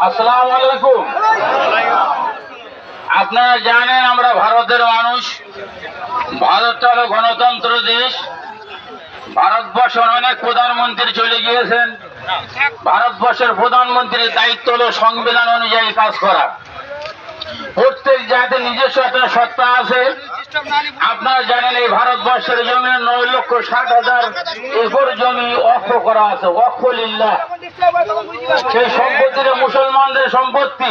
আলাইকুম। আপনারা জানেন আমরা ভারতের মানুষ ভারতটা হলো গণতন্ত্র দেশ। ভারতবর্ষের অনেক প্রধানমন্ত্রী চলে গিয়েছেন। ভারতবর্ষের প্রধানমন্ত্রীর দায়িত্ব হলো সংবিধান অনুযায়ী কাজ করা। প্রত্যেক জাতির নিজস্ব একটা সত্তা আছে। আপনারা জানেন এই ভারতবর্ষের জমি নয় লক্ষ ষাট হাজার একর জমি অক্ষ করা আছে অক্ষ লিল্লাহ। সেই সম্পত্তিটা মুসলমানদের সম্পত্তি।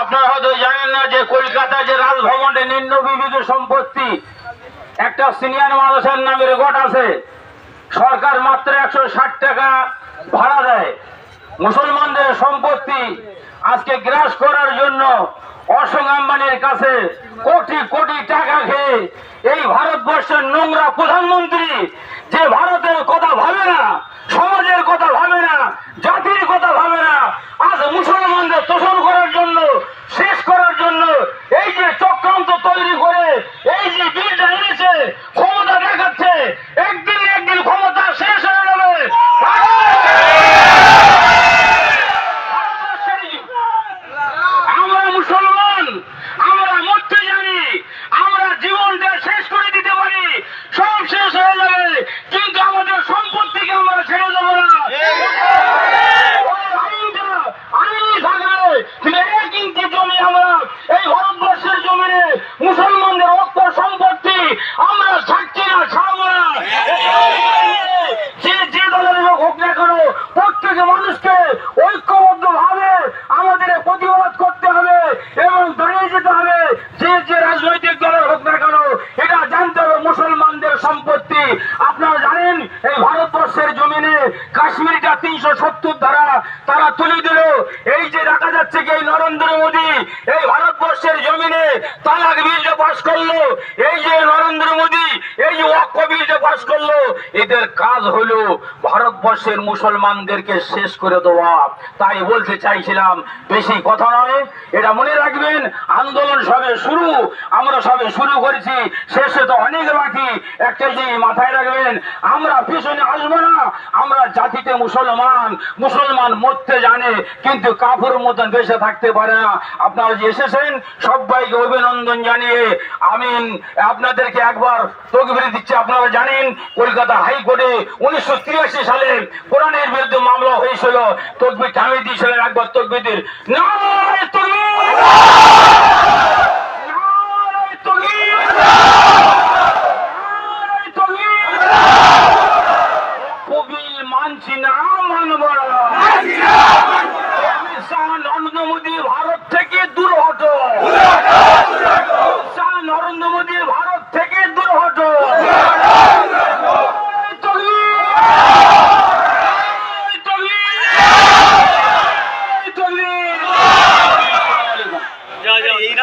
আপনারা হয়তো জানেন না যে কলকাতা যে রাজভবনে নিম্ন বিবিধ সম্পত্তি, একটা সিনিয়র মানুষের নামে রেকর্ড আছে। সরকার মাত্র একশো ষাট টাকা ভাড়া দেয়। মুসলমানদের সম্পত্তি আজকে গ্রাস করার জন্য অশোক আম্বানির কাছে কোটি কোটি টাকা খেয়ে এই ভারতবর্ষের নোংরা প্রধানমন্ত্রী যে ভারতের কথা ভাবে না, সমাজের কথা ভাবে না জাতির কথা ভাবে না আজ মুসলমানদের তোষণ করার জন্য শেষ করার জন্য এই যে চক্রান্ত তৈরি করে এই যে বিলটা এনেছে ক্ষমতা দেখাচ্ছে একদিন না একদিন ক্ষমতা শেষ হয়ে যাবে আমরা মুসলমান আমরা মরতে জানি আমরা জীবনটা শেষ করে দিতে পারি সব শেষ হয়ে যাবে কিন্তু আমাদের সম্পত্তিকে আমরা ছেড়ে দেবো না ওই আইনটা আইনই থাকবে কিন্তু এক ইঞ্চি জমি আমরা এই ভারতবর্ষের জমিনে মুসলমানদের অক্ষ সম্পত্তি আমরা ছাড়ছি না ছাড়বো না যে যে দলের লোক হোক না কেন প্রত্যেক মানুষকে ঐক্যবদ্ধ ভাবে আমাদের প্রতিবাদ করতে হবে এবং দাঁড়িয়ে যেতে হবে যে যে রাজনৈতিক দলের হোক না কেন এটা জানতে হবে মুসলমানদের সম্পত্তি আপনারা জানেন এই ভারতবর্ষের জমিনে কাশ্মীরটা তিনশো সত্তর ধারা, তারা তুলে দিল। এই যে দেখা যাচ্ছে কি নরেন্দ্র মোদী এই ভারতবর্ষের জমিনে তালাক বিলটা পাশ করল, এই যে নরেন্দ্র মোদী এই যে ওয়াক্ফ বিলটা পাশ করল, এদের কাজ হলো ভারতবর্ষের মুসলমানদেরকে শেষ করে দেওয়া। তাই বলতে চাইছিলাম, বেশি কথা নয়, এটা মনে রাখবেন, আন্দোলন সবে শুরু, আমরা সবে শুরু করেছি, শেষে তো অনেক বাকি একটা জিনিস মাথায় রাখবেন, আমরা পিছনে আসব না, আমরা জাতিতে মুসলমান মুসলমান মরতে জানে, কিন্তু কাপুর মতন বেঁচে থাকতে পারে না। আপনারা যে এসেছেন, সবাইকে অভিনন্দন জানিয়ে আমি আপনাদেরকে একবার তকবির দিচ্ছি, আপনারা জানেন, কলকাতা হাইকোর্টে উনিশশো তিরাশি সালে কোরআনের বিরুদ্ধে মামলা হয়েছিল। তকবির থামিয়ে দিয়েছিলেন একবার তকবিদের নারায় তকবীর! নারায় তকবীর! নারায় তকবীর! কবিল মানছি না মানব না।